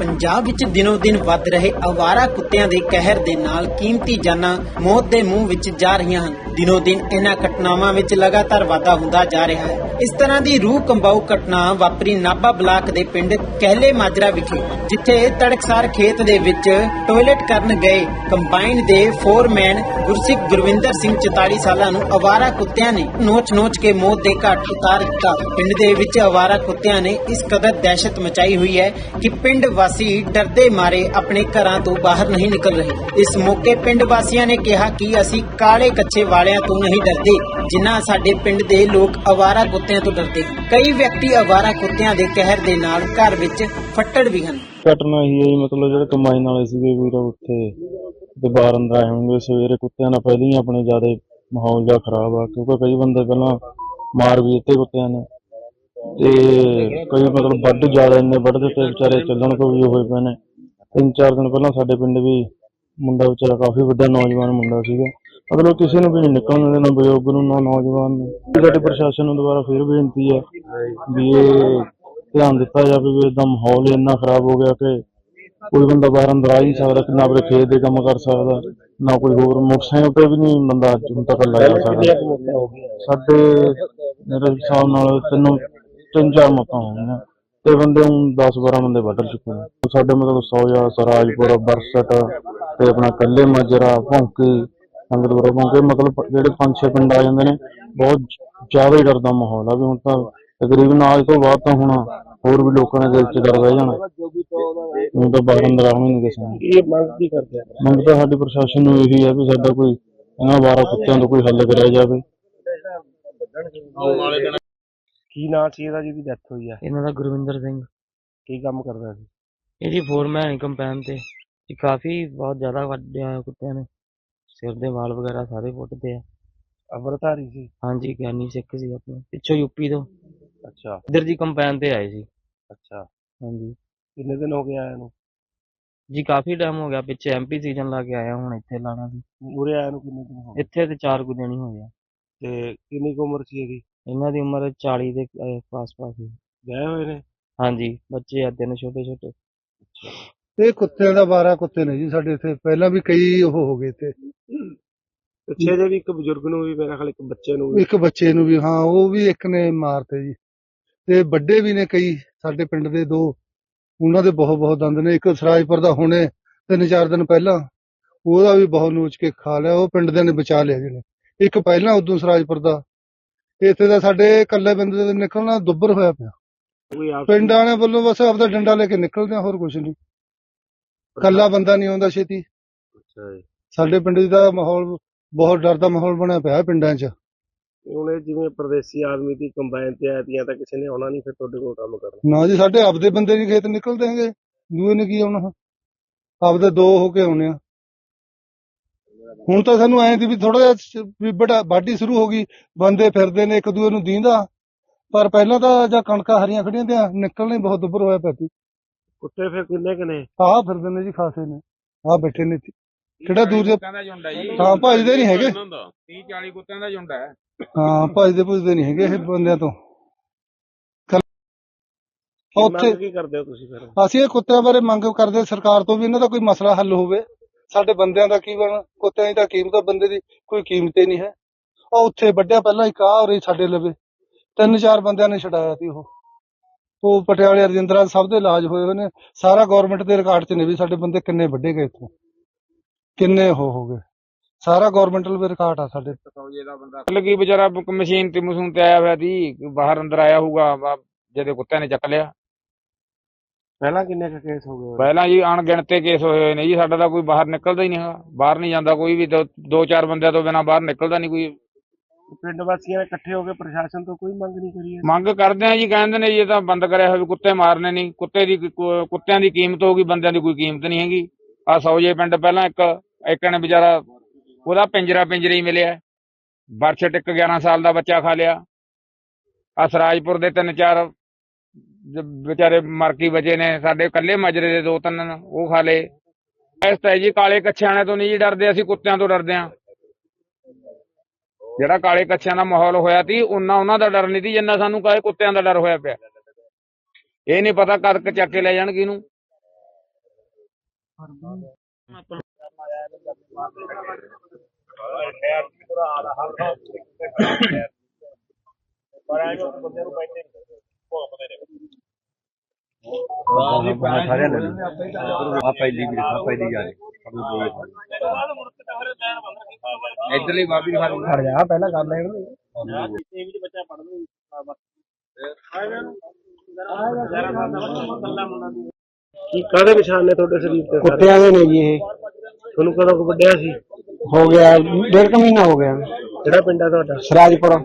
ਪੰਜਾਬ ਵਿੱਚ ਦਿਨੋ ਦਿਨ ਵੱਧ ਰਹੇ ਅਵਾਰਾ ਕੁੱਤਿਆਂ ਦੇ ਕਹਿਰ ਦੇ ਨਾਲ ਕੀਮਤੀ ਜਾਨਾਂ ਮੌਤ ਦੇ ਮੂੰਹ ਵਿੱਚ ਜਾ ਰਹੀਆਂ ਹਨ। ਦਿਨੋ ਦਿਨ ਇਹਨਾਂ ਘਟਨਾਵਾਂ ਵਿੱਚ ਲਗਾਤਾਰ ਵਾਧਾ ਹੁੰਦਾ ਜਾ ਰਿਹਾ ਹੈ। ਇਸ ਤਰ੍ਹਾਂ ਦੀ ਰੂਹ ਕੰਬਾਊ ਘਟਨਾ ਵਾਪਰੀ ਨਾਭਾ ਬਲਾਕ ਦੇ ਪਿੰਡ ਕਹਿਲੇ ਮਾਜਰਾ ਵਿਖੇ, ਜਿੱਥੇ ਤੜਕਸਾਰ ਖੇਤ ਦੇ ਵਿੱਚ ਟਾਇਲਟ ਕਰਨ ਗਏ ਕੰਬਾਈਨ ਦੇ ਫੋਰਮੈਨ ਗੁਰਸਿੱਖ ਗੁਰਵਿੰਦਰ ਸਿੰਘ 44 ਸਾਲਾਂ ਨੂੰ ਅਵਾਰਾ ਕੁੱਤਿਆਂ ਨੇ ਨੋਚ-ਨੋਚ ਕੇ ਮੌਤ ਦੇ ਘਾਟ ਉਤਾਰ ਦਿੱਤਾ। ਪਿੰਡ ਦੇ ਵਿੱਚ ਅਵਾਰਾ ਕੁੱਤਿਆਂ ਨੇ ਇਸ ਕਦਰ ਦਹਿਸ਼ਤ ਮਚਾਈ ਹੋਈ ਹੈ ਕਿ ਪਿੰਡ ਵਾਸੀ ਡਰਦੇ ਮਾਰੇ ਆਪਣੇ ਘਰਾਂ ਤੋਂ ਬਾਹਰ ਨਹੀਂ ਨਿਕਲ ਰਹੇ। ਇਸ ਮੌਕੇ ਪਿੰਡ ਵਾਸੀਆਂ ਨੇ ਕਿਹਾ ਕਿ ਅਸੀਂ ਕਾਲੇ ਕੱਚੇ ਵਾਲਿਆਂ ਤੋਂ ਨਹੀਂ ਡਰਦੇ, ਜਿਨ੍ਹਾਂ ਸਾਡੇ ਪਿੰਡ ਦੇ ਲੋਕ ਅਵਾਰਾ ਕੁੱਤਿਆਂ ਤੋਂ ਡਰਦੇ ਕਈ ਵਿਅਕਤੀ ਅਵਾਰਾ ਕੁੱਤਿਆਂ ਦੇ ਕਹਿਰ ਦੇ ਨਾਲ ਘਰ ਵਿੱਚ ਫੱਟੜ ਵੀ ਹਨ। ਘਟਨਾ ਹੀ ਹੈ ਮਤਲਬ ਜਿਹੜੇ ਕਮਾਈਨ ਵਾਲੇ ਸੀਗੇ ਵੀਰ ਉੱਥੇ, ਤੇ ਬਾਹਰ ਅੰਦਰ ਆਏ ਹੋਣਗੇ, ਸਵੇਰੇ ਕੁੱਤਿਆਂ ਨਾਲ ਪਹਿਲਾਂ ਹੀ ਆਪਣੇ ਜ਼ਿਆਦਾ ਮਾਹੌਲ ਜਿਹਾ ਖਰਾਬ ਆ, ਕਿਉਂਕਿ ਕਈ ਬੰਦੇ ਪਹਿਲਾਂ ਮਾਰ ਵੀ ਦਿੱਤੇ ਕੁੱਤਿਆਂ ਨੇ। ਤੇ ਕਈ ਮਤਲਬ ਵੱਢ ਜ਼ਿਆਦਾ ਇੰਨੇ ਵੱਢ ਦਿੱਤੇ, ਵਿਚਾਰੇ ਚੱਲਣ ਤੋਂ ਵੀ ਹੋਏ ਪਏ ਨੇ। ਤਿੰਨ ਚਾਰ ਦਿਨ ਪਹਿਲਾਂ ਸਾਡੇ ਪਿੰਡ ਵੀ ਮੁੰਡਾ ਵਿਚਾਰਾ ਕਾਫੀ ਵੱਡਾ ਨੌਜਵਾਨ ਮੁੰਡਾ ਸੀਗਾ। ਮਤਲਬ ਕਿਸੇ ਨੂੰ ਵੀ ਨਹੀਂ ਨਿਕਲਣ ਦੇਣਾ, ਬਜ਼ੁਰਗ ਨੂੰ ਨਾ ਨੌਜਵਾਨ ਨੂੰ। ਸਾਡੇ ਪ੍ਰਸ਼ਾਸਨ ਨੂੰ ਦੁਬਾਰਾ ਫਿਰ ਬੇਨਤੀ ਹੈ ਵੀ ਇਹ ਧਿਆਨ ਦਿੱਤਾ ਜਾਵੇ ਵੀ ਇਦਾਂ ਮਾਹੌਲ ਇੰਨਾ ਖਰਾਬ ਹੋ ਗਿਆ ਕਿ ਕੋਈ ਬੰਦਾ ਬਾਹਰ ਅੰਦਰ ਆ ਨਹੀਂ ਸਕਦਾ, ਨਾ ਆਪਣੇ ਖੇਤ ਦੇ ਕੰਮ ਕਰ ਸਕਦਾ, ਨਾ ਕੋਈ ਹੋਰ ਮੋਟਰਸਾਈਕਲ ਤੇ ਵੀ ਨਹੀਂ ਬੰਦਾ ਹੁਣ ਤੱਕ ਲਾਇਆ ਸਕਦਾ। ਸਾਡੇ ਮੇਰੇ ਹਿਸਾਬ ਨਾਲ ਤਿੰਨ ਤਿੰਨ ਚਾਰ ਮੌਤਾਂ ਹੋ ਗਈਆਂ। ਤੇ ਬੰਦੇ ਹੁਣ 10 12 ਬੰਦੇ ਵੱਢ ਚੁੱਕੇ ਨੇ। ਸਾਡੇ ਮਤਲਬ ਸੋਇਆ ਸਰਾਜਪੁਰ ਬਰਸਟ ਤੇ ਆਪਣਾ ਕੱਲੇ ਮਾਜਰਾ ਭੌਂਕੀ ਸੰਗਤਪੁਰ ਭੌਂਕੀ ਮਤਲਬ ਜਿਹੜੇ ਪੰਜ ਛੇ ਪਿੰਡ ਆ ਜਾਂਦੇ ਨੇ ਬਹੁਤ ਜ਼ਿਆਦਾ ਹੀ ਡਰ ਦਾ ਮਾਹੌਲ ਆ ਵੀ ਹੁਣ ਤਾਂ ਤਕਰੀਬਨ ਅੱਜ ਤੋਂ ਬਾਅਦ ਤਾਂ ਹੁਣ ਹੋਰ ਵੀ ਲੋਕਾਂ ਦੇ ਦਿਲ 'ਚ ਡਰ ਰਹਿ ਜਾਣਾ। ਹੁਣ ਤਾਂ ਬਾਹਰ ਅੰਦਰ ਆਉਣ ਨਹੀਂ ਕਿਸੇ ਨੂੰ। ਇਹ ਮੰਗ ਕੀ ਕਰਦੇ ਆ? ਮੰਗ ਤਾਂ ਸਾਡੀ ਪ੍ਰਸ਼ਾਸਨ ਨੂੰ ਇਹੀ ਹੈ ਵੀ ਸਾਡਾ ਕੋਈ ਇਹਨਾਂ ਬਾਰਾਂ ਕੁੱਤਿਆਂ ਤੋਂ ਕੋਈ ਹੱਲ ਕਰਿਆ ਜਾਵੇ। ਕੀ ਨਾਂ ਸੀ ਇਹਦਾ ਜਿਹਦੀ ਡੈਥ ਹੋਈ ਆ? ਇਹਨਾਂ ਦਾ ਗੁਰਵਿੰਦਰ ਸਿੰਘ। ਕੀ ਕੰਮ ਕਰਦਾ ਸੀ? ਇਹ ਜੀ ਫੋਰਮੈਨ ਕੰਪੈਨ ਤੇ। ਇਹ ਕਾਫੀ ਬਹੁਤ ਜ਼ਿਆਦਾ ਵੱਡੇ ਆ ਕੁੱਤਿਆਂ ਨੇ। ਸਿਰ ਦੇ ਵਾਲ ਵਗੈਰਾ ਸਾਰੇ ਪੁੱਟਦੇ ਆ। ਅਮਰਧਾਰੀ ਸੀ? ਹਾਂਜੀ ਗਿਆਨੀ ਸਿੱਖ ਸੀ ਆਪਣੇ। ਪਿੱਛੋਂ ਯੂਪੀ ਤੋਂ। ਅੱਛਾ। ਇੱਧਰ ਜੀ ਕੰਪੈਨ ਤੇ ਆਏ ਸੀ। ਅੱਛਾ। ਹਾਂਜੀ। ਕਿੰਨੇ ਦਿਨ ਹੋ ਗਏ ਆਇਆ ਨੂੰ? ਜੀ ਕਾਫੀ ਟਾਈਮ ਹੋ ਗਿਆ। ਪਿੱਛੇ ਐਮਪੀ ਸੀਜ਼ਨ ਲਾ ਕੇ ਆਇਆ ਹੁਣ ਇੱਥੇ ਲਾਣਾ ਸੀ ਉਰੇ ਆਇਆ ਨੂੰ ਕਿੰਨੇ ਦਿਨ ਹੋ ਗਏ? ਇੱਥੇ ਤੇ ਚਾਰ ਕੁ ਦਿਨ ਹੀ ਹੋਏ ਆ ਤੇ ਕਿੰਨੀ ਕੁ ਉਮਰ ਸੀ ਇਹਦੀ? ਇਹਨਾਂ ਦੀ ਉਮਰ 40 ਦੇ ਪਾਸ-ਪਾਸ ਸੀ। ਗਏ ਹੋਏ ਨੇ? ਹਾਂਜੀ ਬੱਚੇ ਆ ਤਿੰਨ ਛੋਟੇ ਛੋਟੇ। ਇਹ ਕੁੱਤਿਆਂ ਦਾ ਬਾਰਾ ਕੁੱਤੇ ਨੇ ਜੀ ਸਾਡੇ ਇੱਥੇ। ਪਹਿਲਾਂ ਵੀ ਕਈ ਉਹ ਹੋ ਗਏ ਤੇ ਪਿੱਛੇ ਜੇ ਵੀ ਇੱਕ ਬਜ਼ੁਰਗ ਨੂੰ ਵੀ ਮੇਰਾ ਖਿਆਲ ਇੱਕ ਬੱਚੇ ਨੂੰ ਵੀ। ਇੱਕ ਬੱਚੇ ਨੂੰ ਵੀ ਹਾਂ ਉਹ ਵੀ ਇੱਕ ਨੇ ਮਾਰਤੇ ਜੀ। ਤੇ ਵੱਡੇ ਵੀ ਨੇ ਕਈ ਸਾਡੇ ਪਿੰਡ ਦੇ ਦੋ। ਉਹਨਾਂ ਦੇ ਬਹੁਤ ਬਹੁਤ ਦੰਦ ਨੇ। ਇੱਕ ਸਰਾਜਪੁਰ ਦਾ ਹੁਣੇ ਤਿੰਨ ਚਾਰ ਦਿਨ ਪਹਿਲਾਂ ਉਹਦਾ ਵੀ ਬਹੁਤ ਨੋਚ ਕੇ ਖਾ ਲਿਆ। ਉਹ ਪਿੰਡ ਦੇ ਨੇ ਬਚਾ ਲਿਆ ਜੀ ਨੇ ਇੱਕ ਪਹਿਲਾਂ ਉਦੋਂ ਸਰਾਜਪੁਰ ਦਾ। ਇੱਥੇ ਦਾ ਸਾਡੇ ਇਕੱਲੇ ਬੰਦੇ ਦੇ ਨਿਕਲਣਾ ਦੁੱਬਰ ਹੋਇਆ ਪਿਆ। ਕੋਈ ਆਪ ਪਿੰਡ ਵਾਲਿਆਂ ਵੱਲੋਂ ਬਸ ਆਪਦਾ ਡੰਡਾ ਲੈ ਕੇ ਨਿਕਲਦੇ ਆ ਹੋਰ ਕੁਝ ਨਹੀਂ। ਇਕੱਲਾ ਬੰਦਾ ਨਹੀਂ ਆਉਂਦਾ ਛੇਤੀ। ਅੱਛਾ ਜੀ। ਸਾਡੇ ਪਿੰਡ ਦਾ ਮਾਹੌਲ ਬਹੁਤ ਡਰ ਦਾ ਮਾਹੌਲ ਬਣਿਆ ਪਿਆ ਪਿੰਡਾਂ 'ਚ। ਹੁਣ ਇਹ ਜਿਵੇਂ ਪਰਦੇਸੀ ਆਦਮੀ ਦੀ ਕੰਬਾਈਨ ਤੇ ਆਈਆਂ ਤਾਂ ਕਿਸੇ ਨੇ ਆਉਣਾ ਨਹੀਂ ਫਿਰ ਤੁਹਾਡੇ ਕੋਲ ਕੰਮ ਕਰਨਾ। ਨਾ ਜੀ ਸਾਡੇ ਆਪਦੇ ਬੰਦੇ ਨਹੀਂ ਖੇਤ ਨਿਕਲਦੇ ਹੈਗੇ। ਦੂਏ ਨੇ ਕੀ ਆਉਣਾ? ਆਪਦੇ ਦੋ ਹੋ ਕੇ ਆਉਣੇ ਆ। ਹੁਣ ਤਾਂ ਸਾਨੂੰ ਐਂ ਦੀ ਵੀ ਥੋੜਾ ਜਿਹਾ ਸ- ਵੀ ਬੜਾ ਵਾਢੀ ਸ਼ੁਰੂ ਹੋ ਗਈ ਬੰਦੇ ਫਿਰਦੇ ਨੇ ਇੱਕ ਦੂਏ ਨੂੰ ਦੀਂਦਾ। ਪਰ ਪਹਿਲਾਂ ਤਾਂ ਜਾਂ ਕਣਕਾਂ ਹਰੀਆਂ ਖੜੀਆਂ ਤੇ ਨਿਕਲਣੇ ਬਹੁਤ ਦੁੱਬਰ ਹੋਇਆ ਪਿਆ ਸੀ। ਕੁੱਤੇ ਫਿਰ ਕਿੰਨੇ ਕੁ ਨੇ? ਆਹ ਫਿਰਦੇ ਨੇ ਜੀ ਖਾਸੇ ਨੇ। ਆਹ ਬੈਠੇ ਨੇ ਇੱਥੇ। ਕਿਹੜਾ ਦੂਰ ਦੇ ਹੈ ਭਜਦੇ ਨਹੀਂ ਹੈਗੇ। 30 40 ਕੁੱਤਿਆਂ ਦਾ ਝੁੰਡ ਹੈ ਹਾਂ ਭਜਦੇ ਭੁਜਦੇ ਨਹੀਂ ਹੈਗੇ ਇਹ ਬੰਦਿਆਂ ਤੋਂ। ਉੱਥੇ ਕੀ ਕਰਦੇ ਹੋ ਤੁਸੀਂ ਫਿਰ? ਅਸੀਂ ਇਹ ਕੁੱਤਿਆਂ ਬਾਰੇ ਮੰਗ ਕਰਦੇ ਸਰਕਾਰ ਤੋਂ ਵੀ ਇਹਨਾਂ ਦਾ ਕੋਈ ਮਸਲਾ ਹੱਲ ਹੋਵੇ। ਸਾਡੇ ਬੰਦਿਆਂ ਦਾ ਕੀ ਬਣ ਕੁੱਤਿਆਂ ਦੀ ਤਾਂ ਕੀਮਤ ਆ, ਬੰਦੇ ਦੀ ਕੋਈ ਕੀਮਤ ਹੀ ਨਹੀਂ ਹੈ। ਉਹ ਉੱਥੇ ਵੱਡਿਆ ਪਹਿਲਾਂ ਇੱਕ ਆ ਔਰ ਸਾਡੇ ਲਵੇ। ਤਿੰਨ ਚਾਰ ਬੰਦਿਆਂ ਨੇ ਛਡਾਇਆ ਸੀ ਉਹ। ਉਹ ਪਟਿਆਲੇ ਰਜਿੰਦਰਾ ਸਭ ਦੇ ਇਲਾਜ ਹੋਏ ਹੋਏ ਨੇ। ਸਾਰਾ ਗਵਰਨਮੈਂਟ ਦੇ ਰਿਕਾਰਡ 'ਚ ਨੇ ਵੀ ਸਾਡੇ ਬੰਦੇ ਕਿੰਨੇ ਵੱਡੇ ਗਏ ਇੱਥੋਂ। ਕਿੰਨੇ ਉਹ ਹੋ ਗਏ। ਸਾਰਾ ਗਵਰਨਮੈਂਟਲ ਵੀ ਰਿਕਾਰਡ ਆ ਸਾਡੇ। ਦਾ ਬੰਦਾ ਲੱਗੀ ਵਿਚਾਰਾ ਮਸ਼ੀਨ ਤੇ ਮਸ਼ੂਨ ਤੇ ਆਇਆ ਹੋਇਆ ਸੀ ਬਾਹਰ ਅੰਦਰ ਆਇਆ ਹੋਊਗਾ ਵਾ- ਜਿਹਦੇ ਕੁੱਤਿਆਂ ਨੇ ਚੱਕ ਲਿਆ। ਪਹਿਲਾਂ ਕਿੰਨੇ ਕੁ ਕੇਸ ਹੋ ਗਏ? ਪਹਿਲਾਂ ਜੀ ਅਣਗਿਣਤੇ ਕੇਸ ਹੋਏ ਹੋਏ ਨੇ ਜੀ ਸਾਡਾ ਤਾਂ ਕੋਈ ਬਾਹਰ ਨਿਕਲਦਾ ਹੀ ਨਹੀਂ ਹੈਗਾ। ਬਾਹਰ ਨਹੀਂ ਜਾਂਦਾ ਕੋਈ ਵੀ ਦੋ- ਦੋ ਚਾਰ ਬੰਦਿਆਂ ਤੋਂ ਬਿਨਾ ਬਾਹਰ ਨਿਕਲਦਾ ਨਹੀਂ ਕੋਈ। ਪਿੰਡ ਵਾਸੀਆਂ ਨੇ ਇਕੱਠੇ ਹੋ ਕੇ ਪ੍ਰਸ਼ਾਸਨ ਤੋਂ ਕੋਈ ਮੰਗ ਨਹੀਂ ਕਰੀ ਹੈ? ਮੰਗ ਕਰਦੇ ਆ ਜੀ ਕਹਿੰਦੇ ਨੇ ਜੀ ਇਹ ਤਾਂ ਬੰਦ ਕਰਿਆ ਹੋਇਆ ਵੀ ਕੁੱਤੇ ਮਾਰਨੇ ਨਹੀਂ। ਕੁੱਤੇ ਦੀ ਕੋਈ- ਕੁੱਤਿਆਂ ਦੀ ਕੀਮਤ ਹੋਊਗੀ ਬੰਦਿਆਂ ਦੀ ਕੋਈ ਕੀਮਤ ਨਹੀਂ ਹੈਗੀ। ਆ ਸੌਜੇ ਪਿੰਡ ਪਹਿਲਾਂ ਇੱਕ ਇੱਕ ਨੇ ਵਿਚਾਰਾ ਉਹਦਾ ਪਿੰਜਰਾ ਪਿੰਜਰੇ ਹੀ ਮਿਲਿਆ। ਬਰਛਟ ਇੱਕ 11 ਸਾਲ ਦਾ ਬੱਚਾ ਖਾ ਲਿਆ। ਆ ਸਰਾਜਪੁਰ ਦੇ ਤਿੰਨ ਚਾਰ ਜ- ਵਿਚਾਰੇ ਮਰਕੀ ਬਚੇ ਨੇ, ਸਾਡੇ ਕੱਲੇ ਮਜਰੇ ਦੇ ਦੋ ਤਿੰਨ ਉਹ ਖਾ ਲਏ। ਇਸ ਤਾਂ ਜੀ ਕਾਲੇ ਕੱਛਿਆਣੇ ਤੋਂ ਨਹੀਂ ਜੀ ਡਰਦੇ, ਅਸੀਂ ਕੁੱਤਿਆਂ ਤੋਂ ਡਰਦੇ ਆ ਜਿਹੜਾ ਕਾਲੇ ਕੱਛਿਆਂ ਦਾ ਮਾਹੌਲ ਹੋਇਆ ਸੀ ਉਹਨਾਂ ਉਹਨਾਂ ਦਾ ਡਰ ਨਹੀਂ ਸੀ ਜਿੰਨਾ ਸਾਨੂੰ ਕਾਲੇ ਕੁੱਤਿਆਂ ਦਾ ਡਰ ਹੋਇਆ ਪਿਆ। ਇਹ ਨਹੀਂ ਪਤਾ ਕਦ ਕ ਚੱਕ ਕੇ ਲੈ ਜਾਣਗੇ ਇਹਨੂੰ ਆ ਪਹਿਲੀ ਵੀ ਆ ਪਹਿਲੀ ਜਾ ਰਹੀ ਇਧਰਲੀ ਬਾਬੀ ਹਰ ਖੜ ਜਾ ਪਹਿਲਾਂ ਕਰ ਲੈਣ ਦੇ। ਕੀ ਕਾਹਦੇ ਨਿਸ਼ਾਨ ਨੇ ਤੁਹਾਡੇ ਸਰੀਰ ਤੇ ਕੁੱਤਿਆਂ ਦੇ ਨੇ ਜੀ ਇਹ। ਤੁਹਾਨੂੰ ਕਦੋਂ ਕੁ ਵੱਢਿਆ ਸੀ? ਹੋ ਗਿਆ ਡੇਢ ਕੁ ਮਹੀਨਾ ਹੋ ਗਿਆ। ਕਿਹੜਾ ਪਿੰਡ ਆ ਤੁਹਾਡਾ? ਸਰਾਜਪੁਰ।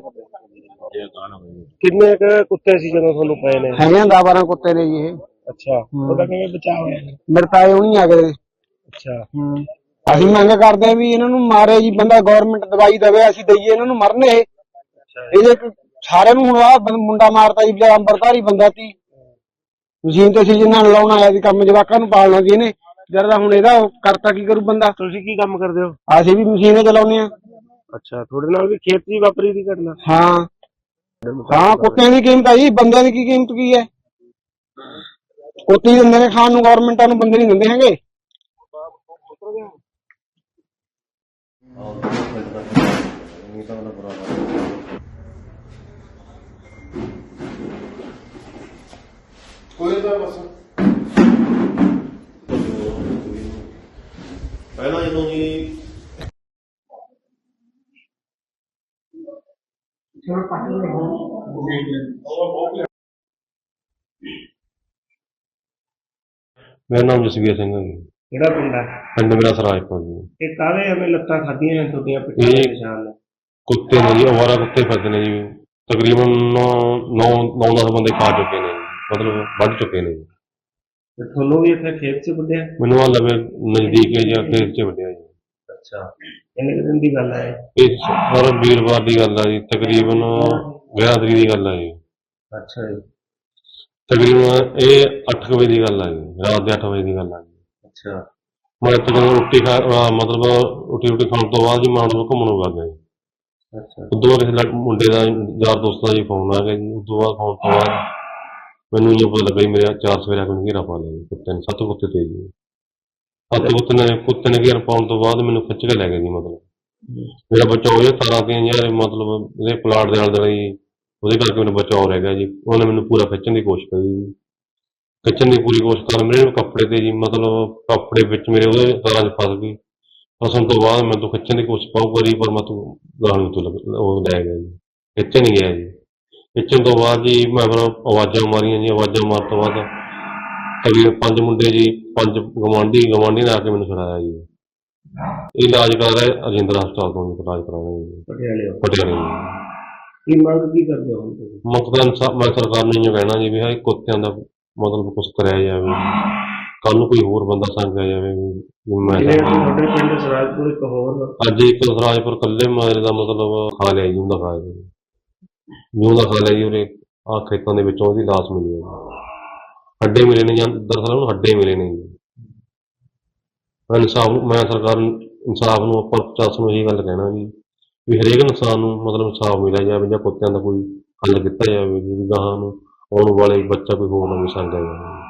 ਕਿੰਨੇ ਕੁ ਕੁੱਤੇ ਸੀ ਜਦੋਂ ਤੁਹਾਨੂੰ ਪਏ ਨੇ? ਹੈਗੇ 10 12 ਕੁੱਤੇ ਨੇ ਜੀ ਇਹ। ਅੱਛਾ ਉਹਦਾ ਕਿਵੇਂ ਬਚਾਅ ਹੋਇਆ ਮੇਰੇ ਤਾਏ ਹੁਣੀ ਆ ਗਏ ਅੱਛਾ। ਅਸੀਂ ਮੰਗ ਕਰਦੇ ਆ ਵੀ ਇਹਨਾਂ ਨੂੰ ਮਾਰੇ ਜੀ ਬੰਦਾ ਗਵਰਨਮੈਂਟ ਦਵਾਈ ਦੇਵੇ ਅਸੀਂ ਦਈਏ ਇਹਨਾਂ ਨੂੰ ਮਰਨ ਇਹ। ਇਹਦੇ ਸਾਰਿਆਂ ਨੂੰ ਹੁਣ ਆ ਮੁੰਡਾ ਮਾਰਤਾ ਜੀ ਅੰਬਰਧਾਰੀ ਬੰਦਾ ਸੀ। ਮਸ਼ੀਨ ਤੇ ਸੀ ਜਿੰਨਾਂ ਨੂੰ ਲਾਉਣਾ ਆਇਆ ਸੀ ਕੰਮ ਜਵਾਕਾਂ ਨੂੰ ਪਾਲਣਾ ਸੀ ਇਹਨੇ। ਜਦ ਦਾ ਹੁਣ ਇਹਦਾ ਕਰਤਾ ਕੀ ਕਰੂ ਬੰਦਾ? ਤੁਸੀਂ ਕੀ ਕੰਮ ਕਰਦੇ ਹੋ? ਅਸੀਂ ਵੀ ਮਸ਼ੀਨ ਚਲਾਉਂਦੇ ਆ ਅੱਛਾ ਤੁਹਾਡੇ ਨਾਲ ਵੀ ਖੇਤ ਹੀ ਵਾਪਰੀ ਦੀ ਘਟਨਾ। ਹਾਂ। ਹਾਂ ਕੁੱਤਿਆਂ ਦੀ ਕੀਮਤ ਆ ਜੀ ਬੰਦਿਆਂ ਦੀ ਕੀ ਕੀਮਤ ਕੀ ਹੈ? ਕੁੱਤੇ ਦਿੰਦੇ ਨੇ ਖਾਣ ਨੂੰ ਗਵਰਨਮੈਂਟਾਂ ਨੂੰ ਬੰਦੇ ਨਹੀਂ ਦਿੰਦੇ ਹੈਗੇ। ਪਹਿਲਾਂ ਜਦੋਂ ਜੀ ਮੇਰਾ ਨਾਮ ਜਸਵੀਰ ਸਿੰਘ ਹੈ ਜੀ। ਕਿਹੜਾ ਪਿੰਡ ਆ ਪਿੰਡ ਮੇਰਾ ਸਰਾਜਪੁਰ ਜੀ। ਇਹ ਕਾਹਦੇ ਐਵੇਂ ਲੱਤਾਂ ਖਾਧੀਆਂ ਨੇ ਤੁਹਾਡੀਆਂ ਇਹ- ਨਿਸ਼ਾਨ ਨੇ। ਕੁੱਤੇ ਨੇ ਜੀ ਅਵਾਰਾ ਕੁੱਤੇ ਫਿਰਦੇ ਨੇ ਜੀ। ਤਕਰੀਬਨ 9 9 10 ਬੰਦੇ ਖਾ ਚੁੱਕੇ ਨੇ ਜੀ। ਮਤਲਬ ਵੱਢ ਚੁੱਕੇ ਨੇ ਜੀ। ਤੇ ਤੁਹਾਨੂੰ ਵੀ ਇੱਥੇ ਖੇਤ 'ਚ ਵੱਢਿਆ? ਮੈਨੂੰ ਆ ਲਵੇ ਨਜ਼ਦੀਕ ਹੈ ਜੀ ਅੱਗੇ ਚ ਵੱਡਿਆ ਜੀ। ਅੱਛਾ। ਕੁ ਦਿਨ ਦੀ ਗੱਲ ਹੈ ਇਹ? ਸਰ ਵੀਰਵਾਰ ਦੀ ਗੱਲ ਆ ਜੀ। ਤਕਰੀਬਨ 11 ਤਰੀਕ ਦੀ ਗੱਲ ਆ ਜੀ। ਅੱਛਾ ਜੀ। ਤਕਰੀਬਨ ਇਹ 8 ਵਜੇ ਦੀ ਗੱਲ ਆ ਜੀ ਰਾਤ ਦੇ 8 ਵਜੇ ਦੀ ਗੱਲ ਆ ਜੀ। ਅੱਛਾ। ਮੈਂ ਤਕਰੀਬਨ ਰੋਟੀ ਖਾ ਅਹ ਮਤਲਬ ਰੋਟੀ ਰੋਟੀ ਖਾਣ ਤੋਂ ਬਾਅਦ ਜੀ ਮੈਂ ਉਹਨੂੰ ਘੁੰਮਣ ਵਗ ਗਿਆ ਜੀ। ਅੱਛਾ। ਉਦੋਂ ਬਾਅਦ ਕਿਸੇ ਲੜ- ਮੁੰਡੇ ਦਾ ਯਾਰ ਦੋਸਤ ਦਾ ਜੀ ਫੋਨ ਆ ਗਿਆ ਜੀ। ਉਦੋਂ ਬਾਅਦ ਫੋਨ ਤੋਂ ਬਾਅਦ ਮੈਨੂੰ ਇਹ ਪਤਾ ਲੱਗਾ ਜੀ ਮੇਰੇ ਚਾਰ ਸਵੇਰਾ ਕੋਈ ਘੇਰਾ ਪਾ ਲਿਆ ਜੀ ਕੁੱਤੇ ਨੇ ਸੱਤ ਕੁੱਤੇ ਤੇ ਜੀ। ਸੱਤ ਕੁੱਤੇ ਨੇ ਕੁੱਤੇ ਨੇ ਘੇਰਾ ਪਾਉਣ ਤੋਂ ਬਾਅਦ ਮੈਨੂੰ ਖਿੱਚ ਕੇ ਲੈ ਗਿਆ ਜੀ ਮਤਲਬ। ਮੇਰਾ ਬਚਾਓ ਇਹ ਤਾਰਾਂ ਦੀਆਂ ਯਾਰ ਮਤਲਬ ਇਹਦੇ ਪਲਾਟ ਦੇ ਆਲੇ ਦੁਆਲੇ ਜੀ। ਉਹਦੇ ਕਰਕੇ ਮੈਨੂੰ ਬਚਾਓ ਰਹਿ ਗਿਆ ਜੀ। ਉਹਨੇ ਮੈਨੂੰ ਪੂਰਾ ਖਿੱਚਣ ਦੀ ਕੋਸ਼ਿਸ਼ ਕਰੀ ਜੀ। ਖਿੱਚਣ ਦੀ ਪੂਰੀ ਕੋਸ਼ਿਸ਼ ਕਰ ਮੇਰੇ ਕੱਪੜੇ ਤੇ ਜੀ ਮਤਲਬ ਕੱਪੜੇ ਵਿੱਚ ਮੇਰੇ ਉਹਦੇ ਤਾਰਾਂ 'ਚ ਫਸ ਗਈ ਫਸਣ ਤੋਂ ਬਾਅਦ ਮੈਂ ਤੋਂ ਖਿੱਚਣ ਦੀ ਕੋਸ਼ਿਸ਼ ਪਾਉ ਕਰੀ ਪਰ ਮੈਂ ਤੋਂ ਨੂੰ ਤੋਂ ਉਹ ਲੈ ਗਿਆ ਜੀ। ਖਿੱਚ ਨਹੀਂ ਗਿਆ ਜੀ। ਖਿੱਚਣ ਤੋਂ ਬਾਅਦ ਜੀ ਮੈਂ ਫਿਰ ਆਵਾਜ਼ਾਂ ਮਾਰੀਆਂ ਜੀ ਆਵਾਜ਼ਾਂ ਮਾਰਨ ਤੋਂ ਬਾਅਦ ਤਕਰੀਬਨ ਪੰਜ ਮੁੰਡੇ ਜੀ ਪੰਜ ਗਵਾਂਢੀ ਗਵਾਂਢੀ ਨੇ ਆ ਕੇ ਮੈਨੂੰ ਛੁਡਾਇਆ ਜੀ। ਇਹ ਇਲਾਜ ਕਰਾ ਰਿਹਾ ਰਜਿੰਦਰ ਹਸਪਤਾਲ ਤੋਂ ਇਲਾਜ ਕਰਾਉਣਾ ਜੀ ਪਟਿਆਲੇ। ਪਟਿਆਲੇ ਕੀ ਮੰਗ ਕੀ ਕਰਦੇ ਹੋ ਹੁਣ ਤੁਸੀਂ? ਮੈਂ ਸਰਕਾਰ ਨੂੰ ਇਹ ਕਹਿਣਾ ਜੀ ਵੀ ਹਾਂ ਇਹ ਕੁੱਤਿਆਂ ਦਾ ਮਤਲਬ ਕੁਛ ਕਰਿਆ ਜਾਵੇ। ਕੱਲ ਨੂੰ ਕੋਈ ਹੋਰ ਬੰਦਾ ਸੰਗ ਆ ਜਾਵੇ ਵੀ ਮੈਂ ਜਿਵੇਂ ਤੁਹਾਡੇ ਪਿੰਡ ਸਰਾਜਪੁਰ ਇੱਕ ਹੋਰ ਅੱਜ ਇੱਕ ਸਰਾਜਪੁਰ ਕੱਲੇ ਮਾਰੇ ਦਾ ਮਤਲਬ ਖਾ ਲਿਆ ਜੀ ਉਹਦਾ ਖਾ ਲਿਆ ਜੀ। ਜੂੰ ਦਾ ਖਾ ਲਿਆ ਜੀ ਉਹਨੇ ਆ ਖੇਤਾਂ ਦੇ ਵਿੱਚੋਂ ਉਹਦੀ ਲਾਸ਼ ਮਿਲੀ ਹੈ। ਹੱਡੇ ਮਿਲੇ ਨੇ ਜਾਂ ਦਰਅਸਲ ਉਹਨੂੰ ਹੱਡੇ ਮਿਲੇ ਨੇ ਜੀ। ਮੈਂ ਇਨਸਾਫ ਮੈਂ ਸਰਕਾਰ ਨੂੰ ਇਨਸਾਫ ਨੂੰ ਆਪਾਂ ਪ੍ਰਸ਼ਾਸਨ ਨੂੰ ਇਹ ਗੱਲ ਕਹਿਣਾ ਜੀ। ਵੀ ਹਰੇਕ ਇਨਸਾਨ ਨੂੰ ਮਤਲਬ ਇਨਸਾਫ ਮਿਲਿਆ ਜਾਵੇ ਜਾਂ ਕੁੱਤਿਆਂ ਦਾ ਕੋਈ ਹੱਲ ਕੀਤਾ ਜਾਵੇ, ਵੀ ਗਾਹਾਂ ਨੂੰ ਆਉਣ ਵਾਲੇ ਬੱਚਾ ਕੋਈ ਹੋਰ ਨਾ ਵੀ ਸੰਗ ਆ ਜਾਵੇ